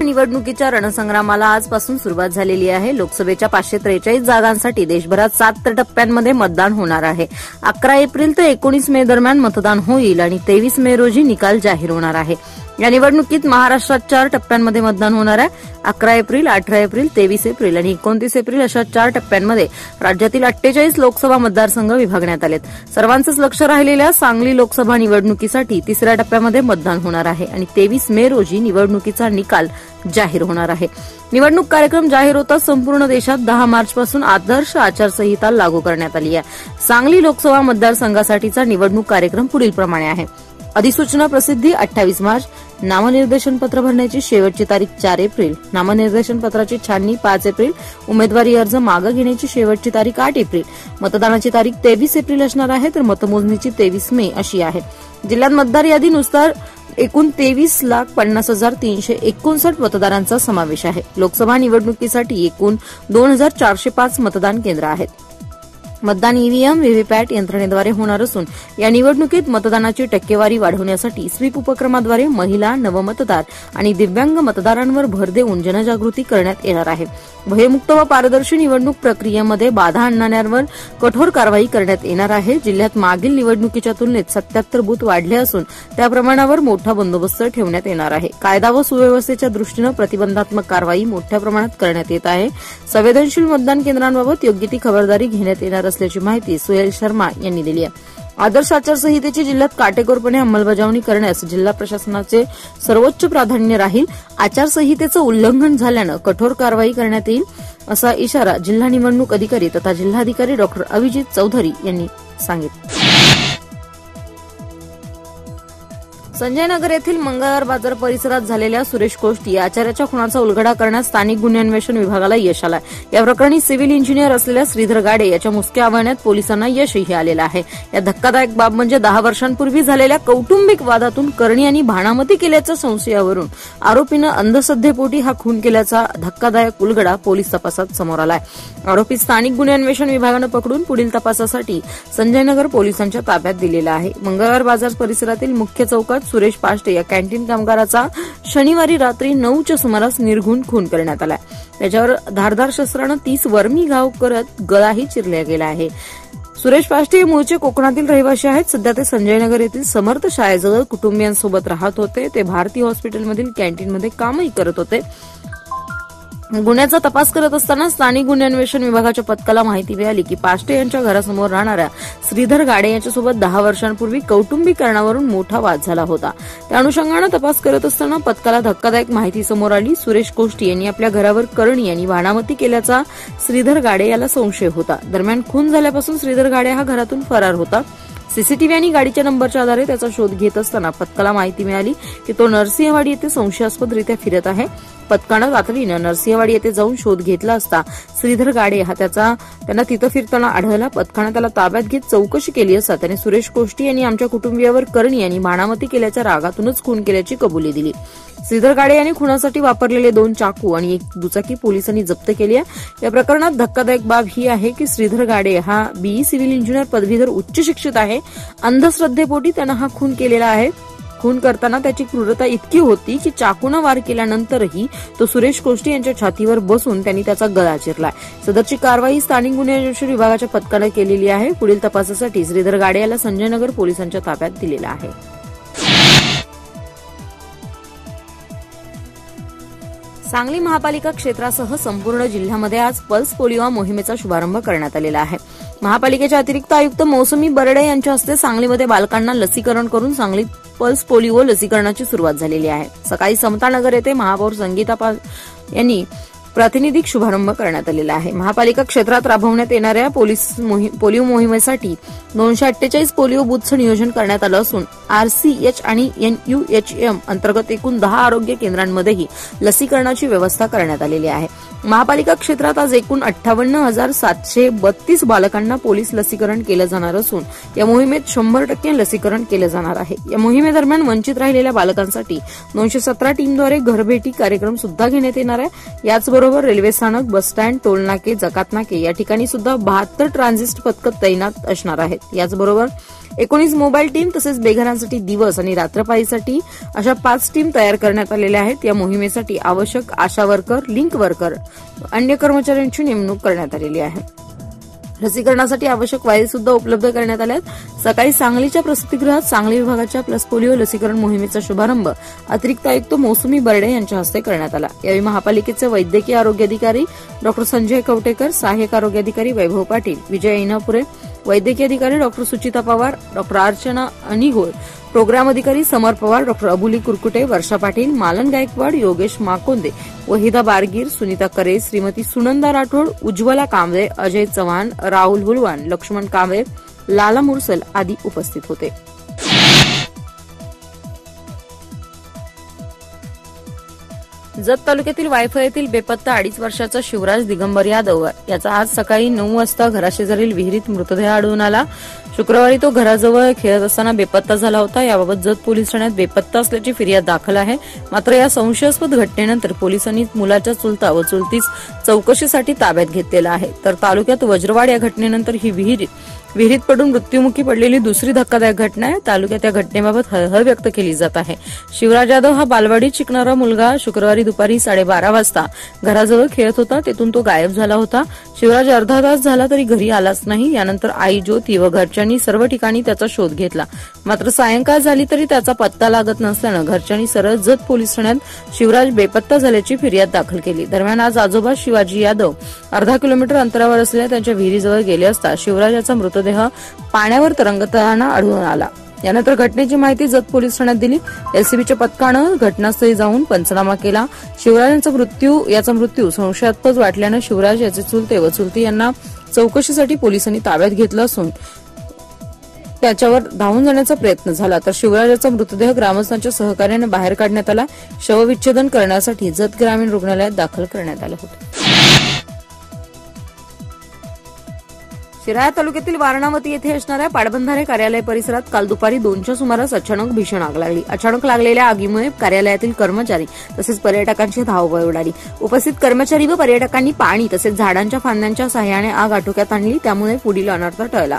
निवडणुकीच्या रणसंग्रामाला आजपासून सुरुवात झालेली आहे. लोकसभेच्या पाचशे त्रेचाळीस जागांसाठी देशभरात सात टप्प्यांमध्ये मतदान होणार आहे. अकरा एप्रिल ते एकोणीस मे दरम्यान मतदान होईल आणि तेवीस मे रोजी निकाल जाहीर होणार आहे. या निवडणुकीत महाराष्ट्रात चार टप्प्यांमध्ये मतदान होणार आहे. अकरा एप्रिल अठरा एप्रिल तेवीस एप्रिल आणि एकोणतीस एप्रिल अशा चार टप्प्यांमध्ये राज्यातील अठ्ठेचाळीस लोकसभा मतदारसंघ विभागण्यात आलेत. सर्वांचंच लक्ष राहिलेल्या सांगली लोकसभा निवडणुकीसाठी तिसऱ्या टप्प्यामध्ये मतदान होणार आहे आणि तेवीस मे रोजी निवडणुकीचा निकाल जाहीर होणार आहे. निवडणूक कार्यक्रम जाहीर होताच संपूर्ण देशात दहा मार्चपासून आदर्श आचारसंहिता लागू करण्यात आली आहे. सांगली लोकसभा मतदारसंघासाठीचा निवडणूक कार्यक्रम पुढीलप्रमाणे आहे. अधिसूचना प्रसिद्धी अठ्ठावीस मार्च. नामनिर्देशन पत्र भरण्याची शेवटची तारीख चार एप्रिल. नामनिर्देशन पत्राची छाननी पाच एप्रिल. उमेदवारी अर्ज मागं घेण्याची शेवटची तारीख आठ एप्रिल. मतदानाची तारीख तेवीस एप्रिल असणार आहे तर मतमोजणीची तेवीस मे अशी आहे. जिल्ह्यात मतदार यादीनुसार एकूण तेवीस लाख पन्नास हजार तीनशे एकोणसाठ मतदारांचा समावेश आहे. लोकसभा निवडणुकीसाठी एकूण दोन हजार चारशे पाच मतदान केंद्र आहेत. मतदान ईव्हीएम व्हीव्हीपॅट यंत्रणेद्वारे होणार असून या निवडणुकीत मतदानाची टक्केवारी वाढवण्यासाठी स्वीप उपक्रमाद्वारे महिला नवमतदार आणि दिव्यांग मतदारांवर भर देऊन जनजागृती करण्यात येणार आहे. भयमुक्त व पारदर्शी निवडणूक प्रक्रियेमध्ये बाधा आणणाऱ्यांवर कठोर कारवाई करण्यात येणार आहे. जिल्ह्यात मागील निवडणुकीच्या तुलनेत सत्याहत्तर बूथ वाढले असून त्या प्रमाणावर मोठा बंदोबस्त ठेवण्यात येणार आहे. कायदा व सुव्यवस्थेच्या दृष्टीनं प्रतिबंधात्मक कारवाई मोठ्या प्रमाणात करण्यात येत आहे. संवेदनशील मतदान केंद्रांबाबत योग्य ती खबरदारी घेण्यात येणार असल्याची माहिती सुहेल शर्मा यांनी दिली आहे. आदर्श आचारसंहितेची जिल्ह्यात काटेकोरपणे अंमलबजावणी करण्यास जिल्हा प्रशासनाचे सर्वोच्च प्राधान्य राहील. आचारसंहितेचं उल्लंघन झाल्यानं कठोर कारवाई करण्यात येईल असा इशारा जिल्हा निवडणूक अधिकारी तथा जिल्हाधिकारी डॉ अभिजित चौधरी यांनी सांगितलं. संजयनगर येथील मंगळवार बाजार परिसरात झालेल्या सुरेश कोष्टी आचार्याच्या खुनाचा उलगडा करण्यात स्थानिक गुन्हे अन्वेषण विभागाला यश आलं या प्रकरणी सिव्हिल इंजिनियर असलेल्या श्रीधर गाडे याच्या मुसक्या आव्हानात पोलिसांना यशही आलेलं आहे. या धक्कादायक बाब म्हणजे दहा वर्षांपूर्वी झालेल्या कौटुंबिक वादातून करणी यांनी भाणामती केल्याच्या संशयावरून आरोपीनं अंधश्रद्धेपोटी हा खून केल्याचा धक्कादायक उलगडा पोलीस तपासात समोर आला आहे आरोपी स्थानिक गुन्हे अन्वेषण विभागानं पकडून पुढील तपासासाठी संजयनगर पोलिसांच्या ताब्यात दिलेला आहे. मंगळवार बाजार परिसरातील मुख्य चौकात सुरेश पाष्टे या कॅन्टीन कामगाराचा शनिवारी रात्री नऊच्या सुमारास निर्घुण खून करण्यात आला त्याच्यावर धारदार शस्त्रानं तीस वर्मी घाव करत गळाही चिरल्या गेला आहे. सुरेश पाष्टे हे मूळचे कोकणातील रहिवासी आहेत. सध्या ते संजयनगर येथील समर्थ शाळेजवळ कुटुंबियांसोबत राहत होते. ते भारती हॉस्पिटलमधील कॅन्टीनमध्ये कामही करत होते. गुन्ह्याचा तपास करत असताना स्थानिक गुन्हे अन्वेषण विभागाच्या पथकाला माहिती मिळाली की पाष्टे यांच्या घरासमोर राहणाऱ्या श्रीधर गाडे यांच्यासोबत दहा वर्षांपूर्वी कौटुंबिक कारणावरून मोठा वाद झाला होता. त्या अनुषंगानं तपास करत असताना पथकाला धक्कादायक माहिती समोर आली. सुरेश कोष्टी यांनी आपल्या घरावर करणी यांनी वाणामती केल्याचा श्रीधर गाडे याला संशय होता. दरम्यान खून झाल्यापासून श्रीधर गाडे हा घरातून फरार होता. सीसीटीव्ही आणि गाडीच्या नंबरच्या आधारे त्याचा शोध घेत असताना पथकाला माहिती मिळाली की तो नरसिंहवाडी येथे संशयास्पदरित्या फिरत आहे. पथकानं तातडीनं नरसिंहवाडी येथे जाऊन शोध घेतला असता श्रीधर गाडे हा त्याचा त्यांना तिथं फिरताना आढळला. पथकानं त्याला ताब्यात घेत चौकशी केली असता त्याने सुरेश कोष्टी यांनी आमच्या कुटुंबियावर करणी आणि भाणामती केल्याच्या रागातूनच खून केल्याची कबुली दिली. श्रीधर गाडे यांनी खुनासाठी वापरलेले दोन चाकू आणि एक दुचाकी पोलिसांनी जप्त केली आहे. या प्रकरणात धक्कादायक बाब ही आहे की श्रीधर गाडे हा बीई सिव्हिल इंजिनियर पदवीधर उच्च शिक्षित आहे. अंधश्रद्धेपोटी त्यानं हा खून केलेला आहे. खून करताना त्याची क्रूरता इतकी होती की चाकूनं वार केल्यानंतरही तो सुरेश कोष्टी यांच्या छातीवर बसून त्यांनी त्याचा गळा चिरलाय. सदरची कारवाई स्थानिक गुन्हे अन्वेषण विभागाच्या पथकानं केलेली आहे. पुढील तपासासाठी श्रीधर गाडे याला संजयनगर पोलिसांच्या ताब्यात दिलेला आहे. सांगली महापालिका क्षेत्रासह संपूर्ण जिल्ह्यामध्ये आज पल्स पोलिओ मोहिमेचा शुभारंभ करण्यात आलेला आहे. महापालिकेच्या अतिरिक्त आयुक्त मौसमी बर्डे यांच्या हस्ते सांगलीमध्ये बालकांना लसीकरण करून सांगलीत पल्स पोलिओ लसीकरणाची सुरुवात झालेली आहे. सकाळी समतानगर येथे महापौर संगीता यांनी प्रातिनिधिक शुभारंभ करण्यात आलेला आहे. महापालिका क्षेत्रात राबवण्यात येणाऱ्या पोलीस पोलिओ मोहिमेसाठी दोनशे अठ्ठेचाळीस पोलिओ बुथचं नियोजन करण्यात आलं असून आरसीएच आणि एनयूएचएम अंतर्गत एकूण दहा आरोग्य केंद्रांमध्येही लसीकरणाची व्यवस्था करण्यात आलेली आहे. महापालिका क्षेत्रात आज एकूण अठ्ठावन्न हजार सातशे बत्तीस बालकांना पोलीस लसीकरण केलं जाणार असून या मोहिमेत शंभर टक्के लसीकरण केलं जाणार आहे. या मोहिमेदरम्यान वंचित राहिलेल्या बालकांसाठी दोनशे सतरा टीमद्वारे घरभेटी कार्यक्रम सुद्धा घेण्यात येणार आहे. याचबरोबर त्याचबरोबर रेल्वे स्थानक बसस्टँड टोलनाके जकातनाके या ठिकाणी सुद्धा बहात्तर ट्रान्झिस्ट पथकं तैनात असणार आहेत. याचबरोबर एकोणीस मोबाईल टीम तसेच बेघरांसाठी दिवस आणि रात्रपाळीसाठी अशा पाच टीम तयार करण्यात आलेल्या आहेत. या मोहिमेसाठी आवश्यक आशा वर्कर लिंक वर्कर अन्य कर्मचाऱ्यांची नेमणूक करण्यात आलेली आहे. लसीकरणासाठी आवश्यक वायरी सुद्धा उपलब्ध करण्यात आल्या सकाळी सांगलीच्या प्रसूतीगृहात सांगली विभागाच्या प्लस पोलिओ लसीकरण मोहिमेचा शुभारंभ अतिरिक्त आयुक्त मोसुमी बर्डे यांच्या हस्ते करण्यात आला. यावेळी महापालिकेचे वैद्यकीय आरोग्य अधिकारी डॉक्टर संजय कवटेकर सहाय्यक आरोग्य अधिकारी वैभव पाटील विजय इनापुरे वैद्यकीय अधिकारी doctor Suchita Pawar doctor Archana Anigol program अधिकारी समर पवार डॉक्टर अबुली कुरकुटे वर्षा पाटील मालन गायकवाड योगेश माकोंदे वहिदा बारगीर सुनीता करे श्रीमती सुनंदा राठोड उज्ज्वला कांबळे अजय चव्हाण राहुल हुलवान लक्ष्मण कांबळे लाला मुरसल आदी उपस्थित होते. जत तालुक्यातील वायफळ येथील बेपत्ता अडीच वर्षाचा शिवराज दिगंबर यादव याचा आज सकाळी नऊ वाजता घराशेजारील विहिरीत मृतदेह आढळून आला. शुक्रवारी तो घराजवळ खेळत असताना बेपत्ता झाला होता. याबाबत जत पोलीस ठाण्यात बेपत्ता असल्याची फिर्याद दाखल आहे. मात्र या संशयास्पद घटनेनंतर पोलिसांनी मुलाच्या चुलता व चुलतीस चौकशीसाठी ताब्यात घेतलेला आहे. तर तालुक्यात वज्रवाड या घटनेनंतर ही विहीर विहिरीत पडून मृत्यूमुखी पडलेली दुसरी धक्कादायक घटना आहे. तालुक्यात या घटनेबाबत हळहळ व्यक्त केली जात आहे. शिवराज यादव हा बालवाडीत शिकणारा मुलगा शुक्रवारी दुपारी साडेबारा वाजता घराजवळ खेळत होता. तेथून तो गायब झाला होता. शिवराज अर्धा तास झाला तरी घरी आलाच नाही. यानंतर आई ज्योती व घरच्यांनी सर्व ठिकाणी त्याचा शोध घेतला. मात्र सायंकाळ झाली तरी त्याचा पत्ता लागत नसल्यानं घरच्यांनी सरळ जत पोलीस ठाण्यात शिवराज बेपत्ता झाल्याची फिर्याद दाखल केली. दरम्यान आज आजोबा शिवाजी यादव अर्धा किलोमीटर अंतरावर असलेल्या त्यांच्या विहिरीजवळ गेले असता शिवराजाचा मृत मृतदेह पाण्यावर तरंगताना आढळून आला. यानंतर घटनेची माहिती जत पोलीस ठाण्यात दिली. एलसीबीच्या पथकानं घटनास्थळी जाऊन पंचनामा केला. शिवराज यांचा मृत्यू याचा मृत्यू संशयास्पद वाटल्यानं शिवराज याचे चुलते व चुलती यांना चौकशीसाठी पोलिसांनी ताब्यात घेतलं असून त्याच्यावर धावून जाण्याचा प्रयत्न झाला. तर शिवराजाचा मृतदेह ग्रामस्थांच्या सहकार्याने बाहेर काढण्यात आला. शवविच्छेदन करण्यासाठी जत ग्रामीण रुग्णालयात दाखल करण्यात आलं होतं. शिराळा तालुक्यातील वारणावती येथे असणाऱ्या पाटबंधारे कार्यालय परिसरात काल दुपारी दोनच्या सुमारास अचानक भीषण आग लागली. अचानक लागलेल्या आगीमुळे कार्यालयातील कर्मचारी तसेच पर्यटकांची धावपळ उडाली उपस्थित कर्मचारी व पर्यटकांनी पाणी तसेच झाडांच्या फांद्यांच्या सहाय्याने आग आटोक्यात आणली त्यामुळे पुढील अनर्थ टळला.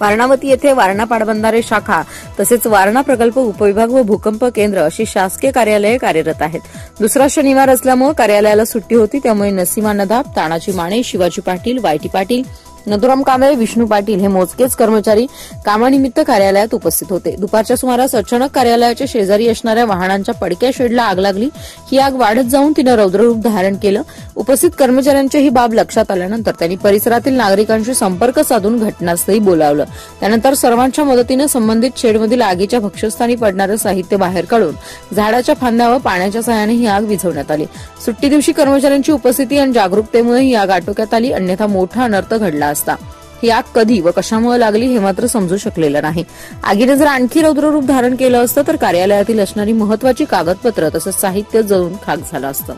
वारणावती येथे वारणा पाटबंधारे शाखा तसेच वारणा प्रकल्प उपविभाग व भूकंप केंद्र अशी शासकीय कार्यालये कार्यरत आहेत. दुसरा शनिवार असल्यामुळे कार्यालयाला सुट्टी होती त्यामुळे नसीमा नदाब तानाजी माने शिवाजी पाटील वायटी पाटील नथुराम कांबळे विष्णू पाटील हे मोजकेच कर्मचारी कामानिमित्त कार्यालयात उपस्थित होते. दुपारच्या सुमारास अचानक कार्यालयाच्या शेजारी असणाऱ्या वाहनांच्या पडक्या शेडला आग लागली. ही आग वाढत जाऊन तिनं रौद्ररूप धारण केलं. उपस्थित कर्मचाऱ्यांची ही बाब लक्षात आल्यानंतर त्यांनी परिसरातील नागरिकांशी संपर्क साधून घटनास्थळी बोलावलं. त्यानंतर सर्वांच्या मदतीनं संबंधित शेडमधील आगीच्या भक्षस्थानी पडणारं साहित्य बाहेर काढून झाडाच्या फांद्यावर पाण्याच्या सहाय्याने ही आग विझवण्यात आली. सुट्टी दिवशी कर्मचाऱ्यांची उपस्थिती आणि जागरूकतेमुळे ही आग आटोक्यात आली. अन्यथा मोठा अनर्थ घडला असता. ही आग कधी व कशामुळे लागली हे मात्र समजू शकलेलं नाही. आगीने जर आणखी रौद्ररूप धारण केलं असतं तर कार्यालयातील असणारी महत्वाची कागदपत्र तसंच साहित्य जळून खाक झालं असतं.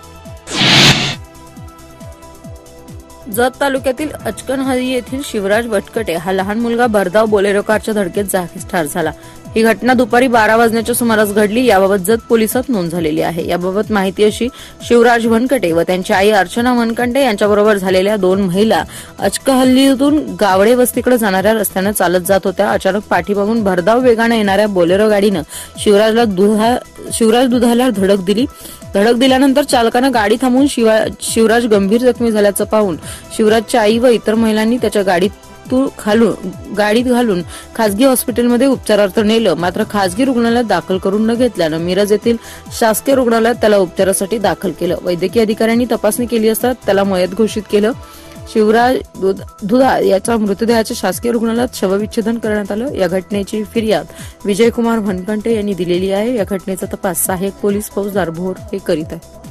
जत तालुक्यातील अचकनहरी येथील शिवराज भटकटे हा लहान मुलगा भरधाव बोलेरो कारच्या धडकेत जागीच ठार झाला. ही घटना दुपारी बारा वाजण्याच्या सुमारास घडली. याबाबत जत पोलिसात नोंद झालेली आहे. याबाबत माहिती अशी शिवराज वनकटे व त्यांची आई अर्चना वनकंटे यांच्याबरोबर झालेल्या दोन महिला अचकहल्लीतून गावडे वस्तीकडे जाणाऱ्या रस्त्यानं चालत जात होत्या. अचानक पाठीमागून भरधाव वेगानं येणाऱ्या बोलेरो गाडीनं शिवराजला दुधा शिवराज दुधाला धडक दिली. धडक दिल्यानंतर चालकानं गाडी थांबवून शिवराज गंभीर जखमी झाल्याचं पाहून शिवराजच्या आई व इतर महिलांनी त्याच्या गाडीत खालून गाडीत घालून खासगी हॉस्पिटलमध्ये उपचारार्थ नेलं. मात्र खासगी रुग्णालयात दाखल करून न घेतल्यानं मिरज येथील शासकीय रुग्णालयात त्याला उपचारासाठी दाखल केलं. वैद्यकीय अधिकाऱ्यांनी तपासणी केली असता त्याला मयत घोषित केलं. शिवराज दुधा याचा मृतदेहाच्या शासकीय रुग्णालयात शवविच्छेदन करण्यात आलं. या घटनेची फिर्याद विजयकुमार भनकंटे यांनी दिलेली आहे. या घटनेचा तपास सहाय्यक पोलीस फौजदार भोर हे करीत आहे